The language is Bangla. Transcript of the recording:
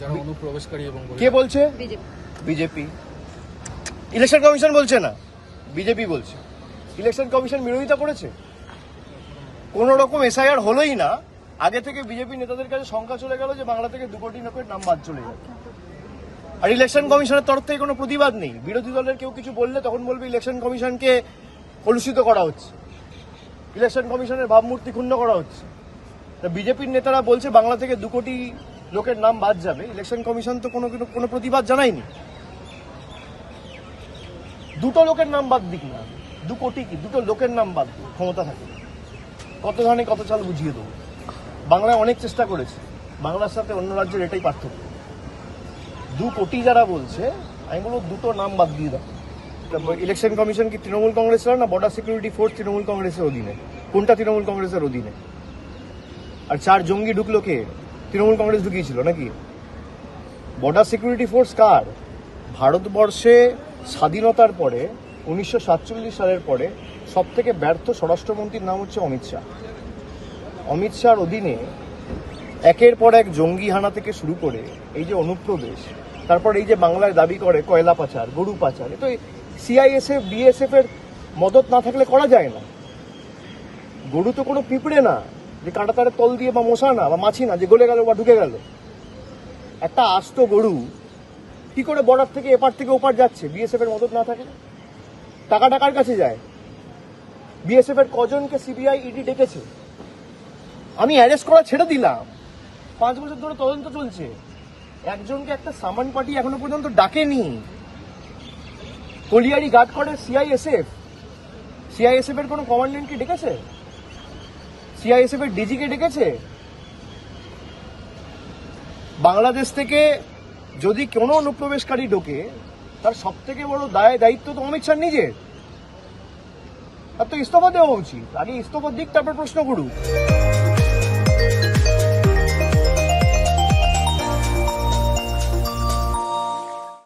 যারা অনুপ্রবেশকারী এবং কে বলছে? বিজেপি। বিজেপি। ইলেকশন কমিশন বলছে না? বিজেপি বলছে। ইলেকশন কমিশন বিরোধিতা করেছে? কোন রকম এসআইআর হলোই না। আগে থেকে বিজেপি নেতাদের কাছে সংখ্যা চলে গেল যে বাংলা থেকে দু কোটি লোকের নাম বাদ চলে যাবে। আর ইলেকশন কমিশনের তরফ থেকে কোনো প্রতিবাদ নেই। বিরোধী দলের কেউ কিছু বললে তখন বলবে ইলেকশন কমিশনকে কলুষিত করা হচ্ছে। ইলেকশন কমিশনের ভাবমূর্তি ক্ষুণ্ণ করা হচ্ছে। তা বিজেপির নেতারা বলছে বাংলা থেকে দু কোটি লোকের নাম বাদ যাবে। ইলেকশন কমিশন তো কোনো কোনো প্রতিবাদ জানায়নি। দুটো লোকের নাম বাদ দিক না। দু কোটি কি? দুটো লোকের নাম বাদ ক্ষমতা থাকে। কত ধানে কত চাল বুঝিয়ে দেবো। বাংলায় অনেক চেষ্টা করেছে। বাংলার সাথে অন্য রাজ্যের এটাই পার্থক্য। দু কোটি যারা বলছে, আমি বলব দুটো নাম বাদ দিয়ে দাও। ইলেকশন কমিশন কি তৃণমূল কংগ্রেসের না? বর্ডার সিকিউরিটি ফোর্স তৃণমূল কংগ্রেসের অধীনে। কোনটা তৃণমূল কংগ্রেসের অধীনে? আর চার জঙ্গি ঢুকলো কে? তৃণমূল কংগ্রেস ঢুকিয়েছিল নাকি? বর্ডার সিকিউরিটি ফোর্স কার? ভারতবর্ষে স্বাধীনতার পরে, উনিশশো সাতচল্লিশ সালের পরে সব থেকে ব্যর্থ স্বরাষ্ট্রমন্ত্রীর নাম হচ্ছে অমিত শাহ। অমিত শাহর অধীনে একের পর এক জঙ্গি হানা থেকে শুরু করে এই যে অনুপ্রবেশ, তারপর এই যে বাংলায় দাবি করে কয়লা পাচার, গরু পাচার তো সিআইএসএফ বিএসএফ এর মদত না থাকলে করা যায় না। গরু তো কোনো পিঁপড়ে না। যে কাঁটা তারে তল দিয়ে বা মশা না, বা মাছি না, যে গলে গেল বা ঢুকে গেল। একটা আস্ত গরু কি করে বর্ডার থেকে এপার থেকে ওপার যাচ্ছে? বিএসএফ এর মদত না থাকে টাকা টাকার কাছে যায়? বিএসএফ এর কজনকে সিবিআই ইডি ডেকেছে? আমি অ্যারেস্ট করা ছেড়ে দিলাম। পাঁচ বছর ধরে তদন্ত চলছে। একজনকে একটা সামান পার্টি এখনও পর্যন্ত ডাকেনি। কলিয়ারি গার্ড করে সিআইএসএফ সিআইএসএফ এর কোনো কমান্ডেন্ট কি ডেকেছে? সিআইএসএফ এর ডিজি কে ডেকেছে? বাংলাদেশ থেকে যদি কোনো অনুপ্রবেশকারী ঢোকে, তার সব থেকে বড় দায় দায়িত্ব তো অমিত শাহ নিজের। তার তো ইস্তফা দেওয়া উচিত। আগে ইস্তফা দিক তারপর প্রশ্ন করুক।